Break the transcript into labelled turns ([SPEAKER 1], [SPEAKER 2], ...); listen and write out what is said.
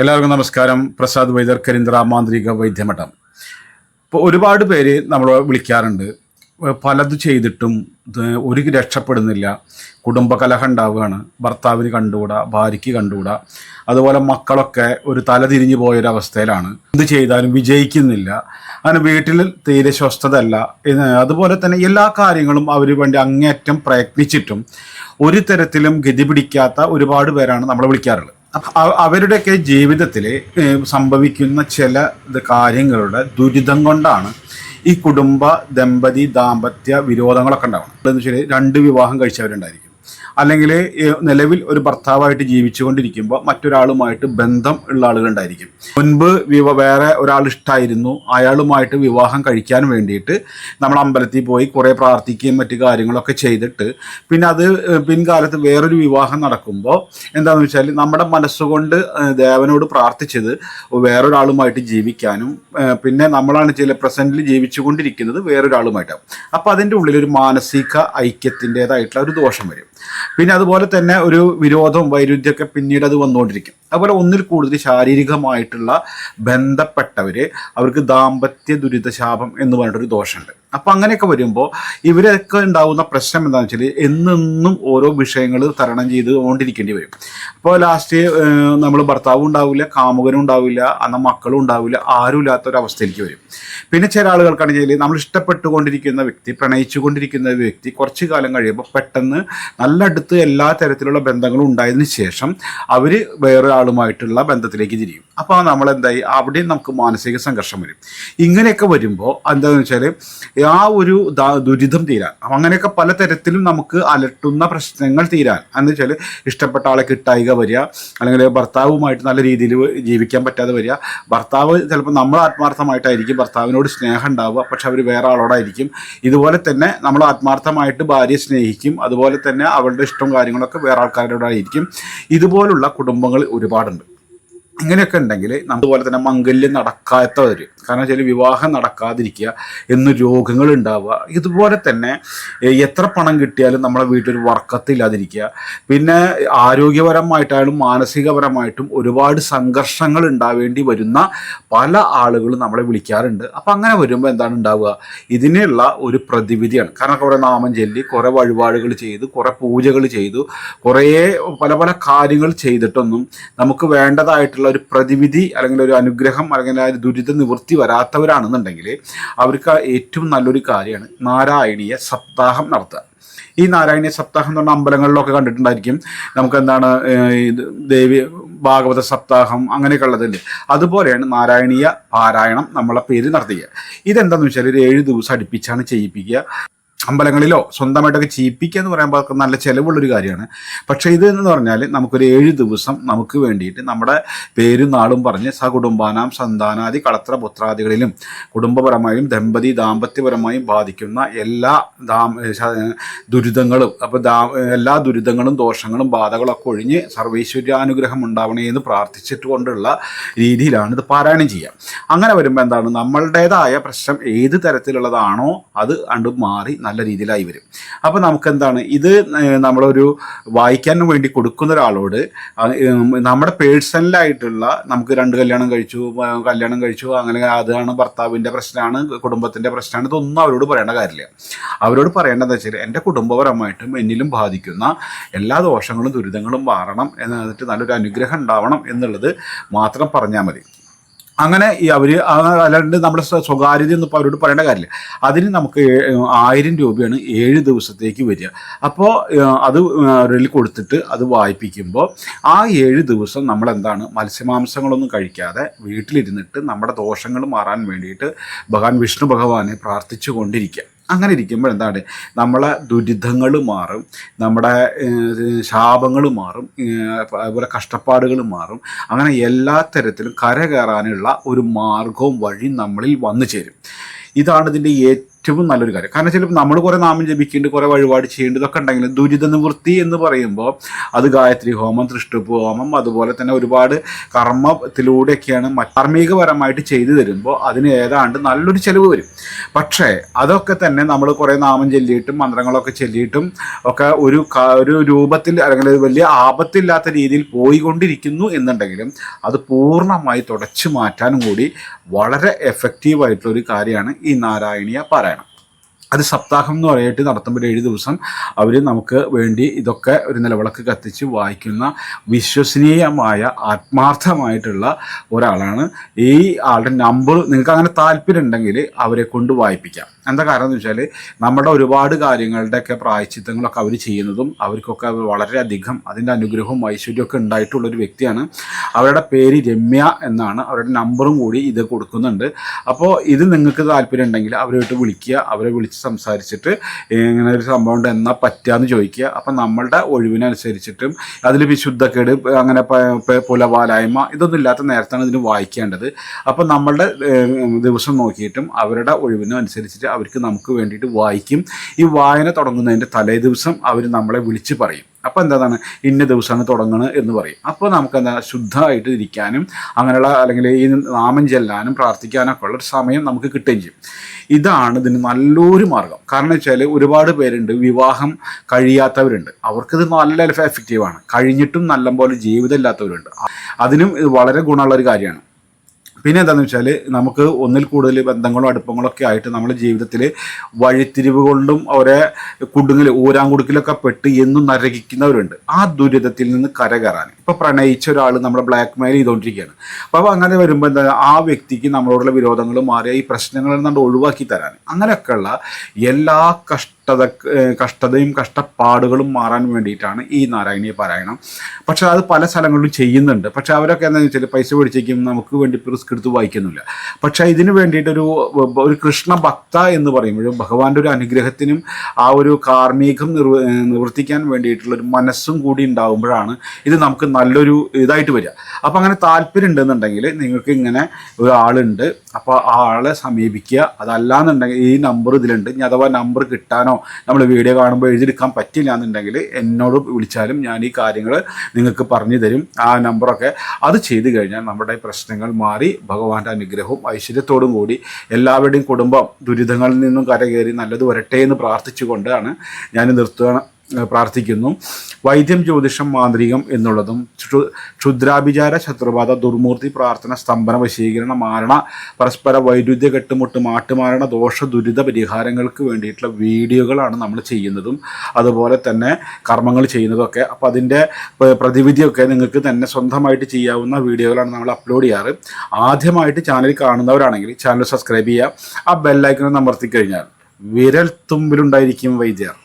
[SPEAKER 1] എല്ലാവർക്കും നമസ്കാരം. പ്രസാദ് വൈദ്യർ കരിന്ദ്ര മാന്ത്രിക വൈദ്യമഠം. ഇപ്പോൾ ഒരുപാട് പേര് നമ്മൾ വിളിക്കാറുണ്ട്. പലത് ചെയ്തിട്ടും ഒരു രക്ഷപ്പെടുന്നില്ല. കുടുംബകലഹ ഉണ്ടാവുകയാണ്. ഭർത്താവിന് കണ്ടുകൂടാ ഭാര്യയ്ക്ക് കണ്ടുകൂടാ. അതുപോലെ മക്കളൊക്കെ ഒരു തല തിരിഞ്ഞു പോയൊരവസ്ഥയിലാണ്. എന്ത് ചെയ്താലും വിജയിക്കുന്നില്ല. അങ്ങനെ വീട്ടിൽ തീരെ സ്വസ്ഥതല്ല അതുപോലെ തന്നെ എല്ലാ കാര്യങ്ങളും അവർ വേണ്ടി അങ്ങേറ്റം പ്രയത്നിച്ചിട്ടും ഒരു തരത്തിലും ഗതി പിടിക്കാത്ത ഒരുപാട് പേരാണ് നമ്മളെ വിളിക്കാറുള്ളത്. അവരുടെയൊക്കെ ജീവിതത്തിൽ സംഭവിക്കുന്ന ചില കാര്യങ്ങളുടെ ദുരിതം കൊണ്ടാണ് ഈ കുടുംബ ദമ്പതി ദാമ്പത്യ വിരോധങ്ങളൊക്കെ ഉണ്ടാവണം എന്താണെന്ന് വെച്ചാൽ രണ്ട് വിവാഹം കഴിച്ചവരുണ്ടായിരിക്കും. അല്ലെങ്കിൽ നിലവിൽ ഒരു ഭർത്താവായിട്ട് ജീവിച്ചുകൊണ്ടിരിക്കുമ്പോൾ മറ്റൊരാളുമായിട്ട് ബന്ധം ഉള്ള ആളുകളുണ്ടായിരിക്കും മുൻപ് വിവ വേറെ ഒരാൾ ഇഷ്ടമായിരുന്നു അയാളുമായിട്ട് വിവാഹം കഴിക്കാൻ വേണ്ടിയിട്ട് നമ്മൾ അമ്പലത്തിൽ പോയി കുറേ പ്രാർത്ഥിക്കുകയും മറ്റു കാര്യങ്ങളൊക്കെ ചെയ്തിട്ട് പിന്നെ അത് പിൻകാലത്ത് വേറൊരു വിവാഹം നടക്കുമ്പോൾ എന്താണെന്ന് വെച്ചാൽ നമ്മുടെ മനസ്സുകൊണ്ട് ദേവനോട് പ്രാർത്ഥിച്ചത് വേറൊരാളുമായിട്ട് ജീവിക്കാനും പിന്നെ നമ്മളാണ് ചില പ്രസന്റിൽ ജീവിച്ചുകൊണ്ടിരിക്കുന്നത് വേറൊരാളുമായിട്ടാണ്. അപ്പോൾ അതിന്റെ ഉള്ളിൽ ഒരു മാനസിക ഐക്യത്തിന്റെതായിട്ടുള്ള ഒരു ദോഷം വരും. പിന്നെ അതുപോലെ തന്നെ ഒരു വിരോധവും വൈരുദ്ധ്യമൊക്കെ പിന്നീട് അത് വന്നുകൊണ്ടിരിക്കും. അതുപോലെ ഒന്നിൽ കൂടുതൽ ശാരീരികമായിട്ടുള്ള ബന്ധപ്പെട്ടവർ അവർക്ക് ദാമ്പത്യ ദുരിതശാപം എന്ന് പറഞ്ഞിട്ടൊരു ദോഷമുണ്ട്. അപ്പം അങ്ങനെയൊക്കെ വരുമ്പോൾ ഇവരൊക്കെ ഉണ്ടാകുന്ന പ്രശ്നം എന്താണെന്ന് വെച്ചാൽ എന്നെന്നും ഓരോ വിഷയങ്ങൾ തരണം ചെയ്ത് കൊണ്ടിരിക്കേണ്ടി വരും. അപ്പോൾ ലാസ്റ്റ് നമ്മൾ ഭർത്താവും ഉണ്ടാവില്ല കാമുകനും ഉണ്ടാവില്ല അന്ന മക്കളും ഉണ്ടാവില്ല ആരും ഇല്ലാത്ത ഒരു അവസ്ഥയിലേക്ക് വരും. പിന്നെ ചില ആളുകൾക്കാണെങ്കിൽ നമ്മൾ ഇഷ്ടപ്പെട്ടുകൊണ്ടിരിക്കുന്ന വ്യക്തി പ്രണയിച്ചുകൊണ്ടിരിക്കുന്ന വ്യക്തി കുറച്ച് കാലം കഴിയുമ്പോൾ പെട്ടെന്ന് നല്ല അടുത്ത് എല്ലാ തരത്തിലുള്ള ബന്ധങ്ങളും ഉണ്ടായതിനു ശേഷം അവർ വേറൊരാളുമായിട്ടുള്ള ബന്ധത്തിലേക്ക് തിരിയും. അപ്പോൾ നമ്മൾ എന്തായി അവിടെയും നമുക്ക് മാനസിക സംഘർഷം വരും. ഇങ്ങനെയൊക്കെ വരുമ്പോൾ എന്താണെന്ന് വെച്ചാൽ ആ ഒരു ദുരിതം തീരാൻ. അങ്ങനെയൊക്കെ പലതരത്തിലും നമുക്ക് അലട്ടുന്ന പ്രശ്നങ്ങൾ തീരാൻ. എന്ന് വെച്ചാൽ ഇഷ്ടപ്പെട്ട ആളെ കിട്ടായിക വരിക അല്ലെങ്കിൽ ഭർത്താവുമായിട്ട് നല്ല രീതിയിൽ ജീവിക്കാൻ പറ്റാതെ വരിക. ഭർത്താവ് ചിലപ്പോൾ നമ്മൾ ആത്മാർത്ഥമായിട്ടായിരിക്കും ഭർത്താവിനോട് സ്നേഹം ഉണ്ടാവുക പക്ഷെ അവർ വേറെ ആളോടായിരിക്കും. ഇതുപോലെ തന്നെ നമ്മൾ ആത്മാർത്ഥമായിട്ട് ഭാര്യയെ സ്നേഹിക്കും അതുപോലെ തന്നെ അവളുടെ ഇഷ്ടവും കാര്യങ്ങളൊക്കെ വേറെ ആൾക്കാരോടായിരിക്കും. ഇതുപോലുള്ള കുടുംബങ്ങൾ ഒരുപാടുണ്ട്. ഇങ്ങനെയൊക്കെ ഉണ്ടെങ്കിൽ അതുപോലെ തന്നെ മംഗല്യം നടക്കാത്തവർ കാരണം വെച്ചാൽ വിവാഹം നടക്കാതിരിക്കുക എന്ന് രോഗങ്ങൾ ഉണ്ടാവുക. ഇതുപോലെ തന്നെ എത്ര പണം കിട്ടിയാലും നമ്മളെ വീട്ടിൽ വർക്കത്തില്ലാതിരിക്കുക. പിന്നെ ആരോഗ്യപരമായിട്ടായാലും മാനസികപരമായിട്ടും ഒരുപാട് സംഘർഷങ്ങൾ ഉണ്ടാവേണ്ടി വരുന്ന പല ആളുകളും നമ്മളെ വിളിക്കാറുണ്ട്. അപ്പം അങ്ങനെ വരുമ്പോൾ എന്താണ് ഉണ്ടാവുക? ഇതിനുള്ള ഒരു പ്രതിവിധിയാണ്. കാരണം കുറേ നാമം ചൊല്ലി കുറേ വഴിപാടുകൾ ചെയ്തു കുറേ പൂജകൾ ചെയ്തു കുറേ പല പല കാര്യങ്ങൾ ചെയ്തിട്ടൊന്നും നമുക്ക് വേണ്ടതായിട്ടുള്ള ഒരു പ്രതിവിധി അല്ലെങ്കിൽ ഒരു അനുഗ്രഹം അല്ലെങ്കിൽ ആ ഒരു ദുരിത നിവൃത്തി വരാത്തവരാണെന്നുണ്ടെങ്കിൽ അവർക്ക് ഏറ്റവും നല്ലൊരു കാര്യമാണ് നാരായണീയ സപ്താഹം നടത്തുക. ഈ നാരായണീയ സപ്താഹം എന്ന് പറഞ്ഞ അമ്പലങ്ങളിലൊക്കെ കണ്ടിട്ടുണ്ടായിരിക്കും. നമുക്ക് എന്താണ് ദേവി ഭാഗവത സപ്താഹം അങ്ങനെയൊക്കെ ഉള്ളതല്ലേ അതുപോലെയാണ് നാരായണീയ പാരായണം നമ്മളെ പേര് നടത്തുക ഇതെന്താണെന്ന് വെച്ചാൽ ഒരു ഏഴ് ദിവസം അടുപ്പിച്ചാണ് ചെയ്യിപ്പിക്കുക. അമ്പലങ്ങളിലോ സ്വന്തമായിട്ടൊക്കെ ചെയ്യിപ്പിക്കുക എന്ന് പറയുമ്പോൾ നല്ല ചിലവുള്ളൊരു കാര്യമാണ്. പക്ഷേ ഇത് എന്ന് പറഞ്ഞാൽ നമുക്കൊരു ഏഴ് ദിവസം നമുക്ക് വേണ്ടിയിട്ട് നമ്മുടെ പേരും നാളും പറഞ്ഞ് സകുടുംബാനാം സന്താനാദി കളത്ര പുത്രാദികളിലും കുടുംബപരമായും ദമ്പതി ദാമ്പത്യപരമായും ബാധിക്കുന്ന എല്ലാ ദുരിതങ്ങളും അപ്പോൾ എല്ലാ ദുരിതങ്ങളും ദോഷങ്ങളും ബാധകളൊക്കെ ഒഴിഞ്ഞ് സർവൈശ്വര്യാനുഗ്രഹം ഉണ്ടാവണേ എന്ന് പ്രാർത്ഥിച്ചിട്ട് കൊണ്ടുള്ള രീതിയിലാണ് ഇത് പാരായണം ചെയ്യുക. അങ്ങനെ വരുമ്പോൾ എന്താണ്? നമ്മളുടേതായ പ്രശ്നം ഏത് തരത്തിലുള്ളതാണോ അത് അണ്ട് മാറി നല്ല രീതിയിലായി വരും. അപ്പോൾ നമുക്ക് എന്താണ് ഇത് നമ്മളൊരു വായിക്കാൻ വേണ്ടി കൊടുക്കുന്ന ഒരാളോട് നമ്മുടെ പേഴ്സണലായിട്ടുള്ള നമുക്ക് രണ്ട് കല്യാണം കഴിച്ചു കല്യാണം കഴിച്ചു അങ്ങനെ അതാണ് ഭർത്താവിന്റെ പ്രശ്നമാണ് കുടുംബത്തിന്റെ പ്രശ്നമാണ് ഇതൊന്നും അവരോട് പറയേണ്ട കാര്യമില്ല. അവരോട് പറയേണ്ടതെന്ന് വെച്ചാൽ എന്റെ കുടുംബപരമായിട്ടും എന്നിലും ബാധിക്കുന്ന എല്ലാ ദോഷങ്ങളും ദുരിതങ്ങളും മാറണം എന്നിട്ട് നല്ലൊരു അനുഗ്രഹം ഉണ്ടാവണം എന്നുള്ളത് മാത്രം പറഞ്ഞാൽ മതി. അങ്ങനെ ഈ അവർ അല്ലാണ്ട് നമ്മുടെ സ്വ- സ്വകാര്യത എന്ന് അവരോട് പറയേണ്ട കാര്യമില്ല. അതിന് നമുക്ക് ആയിരം രൂപയാണ് ഏഴ് ദിവസത്തേക്ക് വരിക. അപ്പോൾ അത് റിൽ കൊടുത്തിട്ട് അത് വായിപ്പിക്കുമ്പോൾ ആ ഏഴ് ദിവസം നമ്മൾ എന്താണ് മത്സ്യമാംസങ്ങളൊന്നും കഴിക്കാതെ വീട്ടിലിരുന്നിട്ട് നമ്മുടെ ദോഷങ്ങൾ മാറാൻ വേണ്ടിയിട്ട് ഭഗവാൻ വിഷ്ണു ഭഗവാനെ പ്രാർത്ഥിച്ചു കൊണ്ടിരിക്കുക. അങ്ങനെ ഇരിക്കുമ്പോൾ എന്താണ്? നമ്മളെ ദുരിതങ്ങൾ മാറും നമ്മുടെ ശാപങ്ങൾ മാറും അതുപോലെ കഷ്ടപ്പാടുകൾ മാറും. അങ്ങനെ എല്ലാ തരത്തിലും കര കയറാനുള്ള ഒരു മാർഗവും വഴി നമ്മളിൽ വന്നു ചേരും. ഇതാണ് ഇതിന്റെ ഏറ്റവും ഏറ്റവും നല്ലൊരു കാര്യം. കാരണം ചിലപ്പോൾ നമ്മൾ കുറേ നാമം ജപിക്കേണ്ടത് കുറേ വഴിപാട് ചെയ്യുന്നുണ്ട് ഇതൊക്കെ ഉണ്ടെങ്കിലും ദുരിത നിവൃത്തി എന്ന് പറയുമ്പോൾ അത് ഗായത്രി ഹോമം തൃഷ്ടുപ്പ് ഹോമം അതുപോലെ തന്നെ ഒരുപാട് കർമ്മത്തിലൂടെയൊക്കെയാണ് ധാർമ്മികപരമായിട്ട് ചെയ്തു തരുമ്പോൾ അതിന് ഏതാണ്ട് നല്ലൊരു ചിലവ് വരും. പക്ഷേ അതൊക്കെ തന്നെ നമ്മൾ കുറേ നാമം ചൊല്ലിയിട്ടും മന്ത്രങ്ങളൊക്കെ ചൊല്ലിയിട്ടും ഒക്കെ ഒരു ഒരു രൂപത്തിൽ അല്ലെങ്കിൽ വലിയ ആപത്തില്ലാത്ത രീതിയിൽ പോയിക്കൊണ്ടിരിക്കുന്നു എന്നുണ്ടെങ്കിലും അത് പൂർണമായി തുടച്ചു മാറ്റാനും കൂടി വളരെ എഫക്റ്റീവായിട്ടുള്ള ഒരു കാര്യമാണ് ഈ നാരായണീയ പാരായണം. അത് സപ്താഹം എന്ന് പറയിട്ട് നടത്തുമ്പോൾ ഏഴ് ദിവസം അവർ നമുക്ക് വേണ്ടി ഇതൊക്കെ ഒരു നിലവിളക്ക് കത്തിച്ച് വായിക്കുന്ന വിശ്വസനീയമായ ആത്മാർത്ഥമായിട്ടുള്ള ഒരാളാണ്. ഈ ആളുടെ നമ്പർ നിങ്ങൾക്ക് അങ്ങനെ താല്പര്യം ഉണ്ടെങ്കിൽ അവരെ കൊണ്ട് വായിപ്പിക്കാം. എന്താ കാരണം എന്ന് വെച്ചാൽ നമ്മുടെ ഒരുപാട് കാര്യങ്ങളുടെയൊക്കെ പ്രായച്ചിത്തങ്ങളൊക്കെ അവർ ചെയ്യുന്നതും അവർക്കൊക്കെ വളരെയധികം അതിന്റെ അനുഗ്രഹവും ഐശ്വര്യമൊക്കെ ഉണ്ടായിട്ടുള്ളൊരു വ്യക്തിയാണ്. അവരുടെ പേര് രമ്യ എന്നാണ് അവരുടെ നമ്പറും കൂടി ഇത് കൊടുക്കുന്നുണ്ട്. അപ്പോൾ ഇത് നിങ്ങൾക്ക് താല്പര്യം ഉണ്ടെങ്കിൽ അവരുമായിട്ട് വിളിക്കുക അവരെ വിളിച്ച് സംസാരിച്ചിട്ട് ഇങ്ങനെ ഒരു സംഭവം ഉണ്ട് എന്നാൽ പറ്റുകയെന്ന് ചോദിക്കുക. അപ്പം നമ്മളുടെ ഒഴിവിനനുസരിച്ചിട്ടും അതിൽ വിശുദ്ധക്കേട് അങ്ങനെ പുലപാലായ്മ ഇതൊന്നും ഇല്ലാത്ത നേരത്താണ് ഇതിന് വായിക്കേണ്ടത്. അപ്പം നമ്മളുടെ ദിവസം നോക്കിയിട്ടും അവരുടെ ഒഴിവിനും അനുസരിച്ചിട്ട് അവർക്ക് നമുക്ക് വേണ്ടിയിട്ട് വായിക്കും. ഈ വായന തുടങ്ങുന്നതിന്റെ തലേ ദിവസം അവർ നമ്മളെ വിളിച്ച് പറയും. അപ്പോൾ എന്താണ് ഇന്ന ദിവസമാണ് തുടങ്ങുന്നത് എന്ന് പറയും. അപ്പോൾ നമുക്ക് എന്താ ശുദ്ധമായിട്ട് ഇരിക്കാനും അങ്ങനെയുള്ള അല്ലെങ്കിൽ ഈ നാമം ചെല്ലാനും പ്രാർത്ഥിക്കാനൊക്കെ ഉള്ള ഒരു സമയം നമുക്ക് കിട്ടുകയും ചെയ്യും. ഇതാണ് ഇതിന് നല്ലൊരു മാർഗം. കാരണം വെച്ചാൽ ഒരുപാട് പേരുണ്ട് വിവാഹം കഴിയാത്തവരുണ്ട്. അവർക്കിത് നല്ല എഫക്റ്റീവാണ് കഴിഞ്ഞിട്ടും നല്ലപോലെ ജീവിതം ഇല്ലാത്തവരുണ്ട്. അതിനും ഇത് വളരെ ഗുണമുള്ള ഒരു കാര്യമാണ്. പിന്നെ എന്താണെന്ന് വെച്ചാൽ നമുക്ക് ഒന്നിൽ കൂടുതൽ ബന്ധങ്ങളും അടുപ്പങ്ങളും ഒക്കെ ആയിട്ട് നമ്മുടെ ജീവിതത്തിൽ വഴിത്തിരിവ് കൊണ്ടും അവരെ കുടുങ്ങിൽ ഊരാങ്കുടുക്കിലൊക്കെ പെട്ട് എന്നും നരകിക്കുന്നവരുണ്ട്. ആ ദുരിതത്തിൽ നിന്ന് കരകയറാൻ. ഇപ്പോൾ പ്രണയിച്ച ഒരാൾ നമ്മളെ ബ്ലാക്ക് മെയിൽ ചെയ്തുകൊണ്ടിരിക്കുകയാണ് അപ്പോൾ അങ്ങനെ വരുമ്പോൾ എന്താ ആ വ്യക്തിക്ക് നമ്മളോടുള്ള വിരോധങ്ങൾ മാറി ഈ പ്രശ്നങ്ങളിൽ നിന്ന് ഒഴിവാക്കി തരാൻ. അങ്ങനെയൊക്കെയുള്ള എല്ലാ കഷ്ടത കഷ്ടതയും കഷ്ടപ്പാടുകളും മാറാൻ വേണ്ടിയിട്ടാണ് ഈ നാരായണീയ പാരായണം. പക്ഷേ അത് പല സ്ഥലങ്ങളിലും ചെയ്യുന്നുണ്ട്. പക്ഷേ അവരൊക്കെ എന്താണെന്ന് വെച്ചാൽ പൈസ പിടിച്ചേക്കും നമുക്ക് വേണ്ടി റിസ്ക് എടുത്ത് വായിക്കുന്നില്ല. പക്ഷേ ഇതിന് വേണ്ടിയിട്ടൊരു ഒരു കൃഷ്ണ ഭക്ത എന്ന് പറയുമ്പോഴും ഭഗവാന്റെ ഒരു അനുഗ്രഹത്തിനും ആ ഒരു കാർമ്മികം നിർവ നിവർത്തിക്കാൻ വേണ്ടിയിട്ടുള്ള ഒരു മനസ്സും കൂടി ഉണ്ടാകുമ്പോഴാണ് ഇത് നമുക്ക് നല്ലൊരു ഇതായിട്ട് വരിക. അപ്പോൾ അങ്ങനെ താല്പര്യം ഉണ്ടെന്നുണ്ടെങ്കിൽ നിങ്ങൾക്ക് ഇങ്ങനെ ഒരാളുണ്ട്. അപ്പോൾ ആ ആളെ സമീപിക്കുക. അതല്ലാന്നുണ്ടെങ്കിൽ ഈ നമ്പർ ഇതിലുണ്ട്. ഇനി അഥവാ നമ്പർ കിട്ടാനോ നമ്മൾ വീഡിയോ കാണുമ്പോൾ എഴുതിയെടുക്കാൻ പറ്റില്ല എന്നുണ്ടെങ്കിൽ എന്നോട് വിളിച്ചാലും ഞാൻ ഈ കാര്യങ്ങൾ നിങ്ങൾക്ക് പറഞ്ഞു തരും. ആ നമ്പറൊക്കെ അത് ചെയ്തു കഴിഞ്ഞാൽ നമ്മുടെ പ്രശ്നങ്ങൾ മാറി ഭഗവാന്റെ അനുഗ്രഹവും ഐശ്വര്യത്തോടും കൂടി എല്ലാവരുടെയും കുടുംബം ദുരിതങ്ങളിൽ നിന്നും കരകയറി നല്ലത് വരട്ടെ എന്ന് പ്രാർത്ഥിച്ചുകൊണ്ടാണ് ഞാൻ നിർത്തുകയാണ്. പ്രാർത്ഥിക്കുന്നു. വൈദ്യം ജ്യോതിഷം മാന്ത്രികം എന്നുള്ളതും ക്ഷു- ക്ഷുദ്രാഭിചാര ശത്രുബാധ ദുർമൂർത്തി പ്രാർത്ഥന സ്തംഭന വശീകരണ മാരണ പരസ്പര വൈരുദ്ധ്യ കെട്ടുമുട്ട് മാട്ടുമാരണ ദോഷ ദുരിത പരിഹാരങ്ങൾക്ക് വേണ്ടിയിട്ടുള്ള വീഡിയോകളാണ് നമ്മൾ ചെയ്യുന്നതും. അതുപോലെ തന്നെ കർമ്മങ്ങൾ ചെയ്യുന്നതൊക്കെ. അപ്പോൾ അതിന്റെ പ്രതിവിധിയൊക്കെ നിങ്ങൾക്ക് തന്നെ സ്വന്തമായിട്ട് ചെയ്യാവുന്ന വീഡിയോകളാണ് നമ്മൾ അപ്ലോഡ് ചെയ്യാറ്. ആദ്യമായിട്ട് ചാനൽ കാണുന്നവരാണെങ്കിൽ ചാനൽ സബ്സ്ക്രൈബ് ചെയ്യുക. ആ ബെല്ലൈക്കൺ അമർത്തി കഴിഞ്ഞാൽ വിരൽ തുമ്പിലുണ്ടായിരിക്കും വൈദ്യർ.